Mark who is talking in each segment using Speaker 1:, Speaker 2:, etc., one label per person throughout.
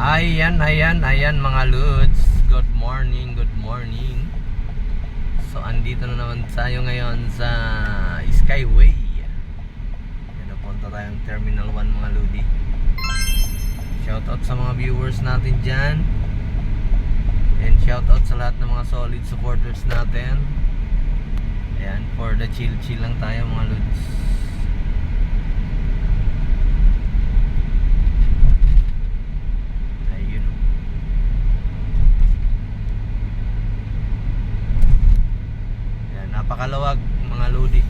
Speaker 1: Ayan, ayan, ayan mga Lods. Good morning, good morning. So, andito na naman tayo ngayon sa Skyway. Napunta tayong Terminal 1 mga Lodi. Shoutout sa mga viewers natin dyan. And shoutout sa lahat ng mga solid supporters natin. Ayan, for the chill chill lang tayo mga Lods. Ayun. oh. Ayan, napakaluwag mga lodi.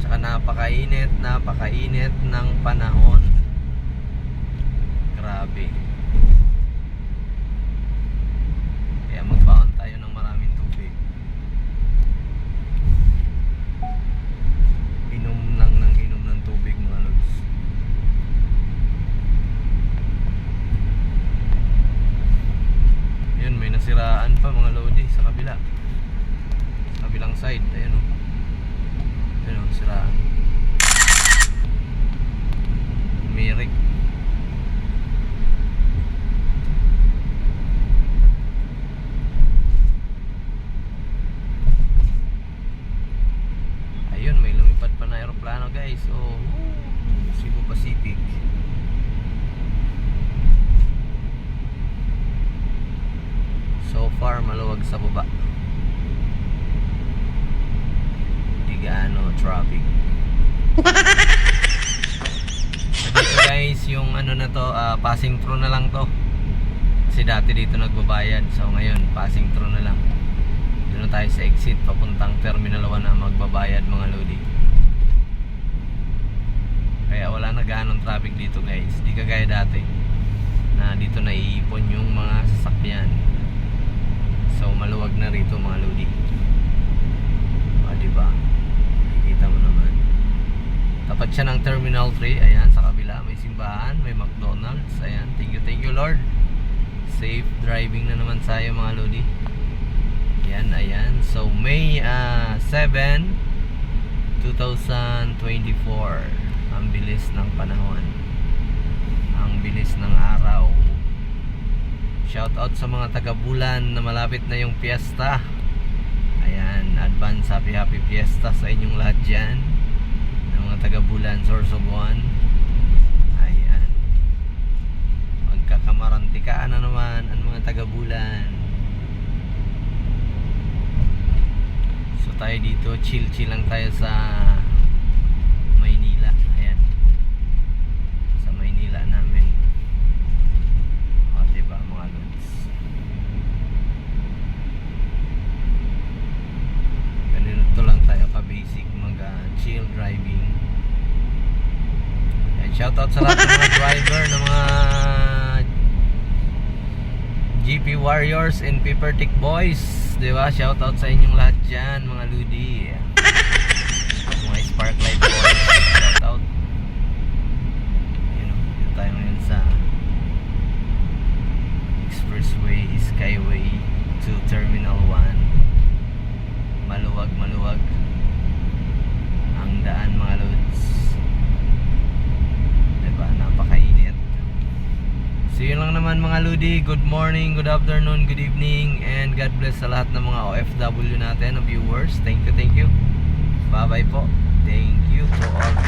Speaker 1: Tsaka napakainit, napakainit ng panahon. Grabe. Kaya magbaon tayo ng maraming tubig. Inom lang ng inom ng tubig mga lods. Yun, may nasiraan pa mga lodi sa kabila. Sa kabilang side, ayun o. Ayun o, siraan. Mirik. Ayun, may lumipad pa na aeroplano guys. Oh, Cebu Pacific. So far, maluwag sa baba. Di gaano traffic. Dito guys, yung ano na to, ah, passing through na lang to. Kasi dati dito nagbabayad. So ngayon, passing through na lang. Doon tayo sa exit papuntang Terminal 1 na magbabayad mga lodi. Kaya wala na ganong traffic dito guys. Di kagaya dati na dito naiipon yung mga sasakyan. Rito mga lodi. O di ba? Nakikita mo naman. Tapat siya ng Terminal 3. Ayan, sa kabila may simbahan, may McDonald's. Ayan, thank you, thank you Lord. Safe driving na naman tayo mga lodi. Ayan, ayan. So May ah, 7, 2024. Ang bilis ng panahon. Ang bilis ng araw. Shout out sa mga taga-bulan na malapit na yung piyesta. Ayan, advance happy happy fiesta sa inyong lahat dyan. Ng mga taga-bulan, Sorsogon. Ayan. Magkakamarantikaan na naman ang mga taga-bulan. So tayo dito, chill-chill lang tayo sa Maynila. Ayan. Sa Maynila namin. O, diba mga lods? Ganito lang tayo ka-basic mag ah, chill driving. And shoutout sa lahat ng mga driver ng mga GP Warriors and Paper Tick Boys. Di ba? Shoutout sa inyong lahat dyan, mga ludi. Mga Sparklight Boys. Shoutout. Yun o, dito tayo ngayon sa Expressway, Skyway to Terminal 1. Maluwag, maluwag. Daan, mga lods. Diba? Napakainit. So yun lang naman mga Ludi. Good morning, good afternoon, good evening, and God bless sa lahat ng mga OFW natin, na viewers. Thank you, thank you. Bye-bye po. Thank you to all.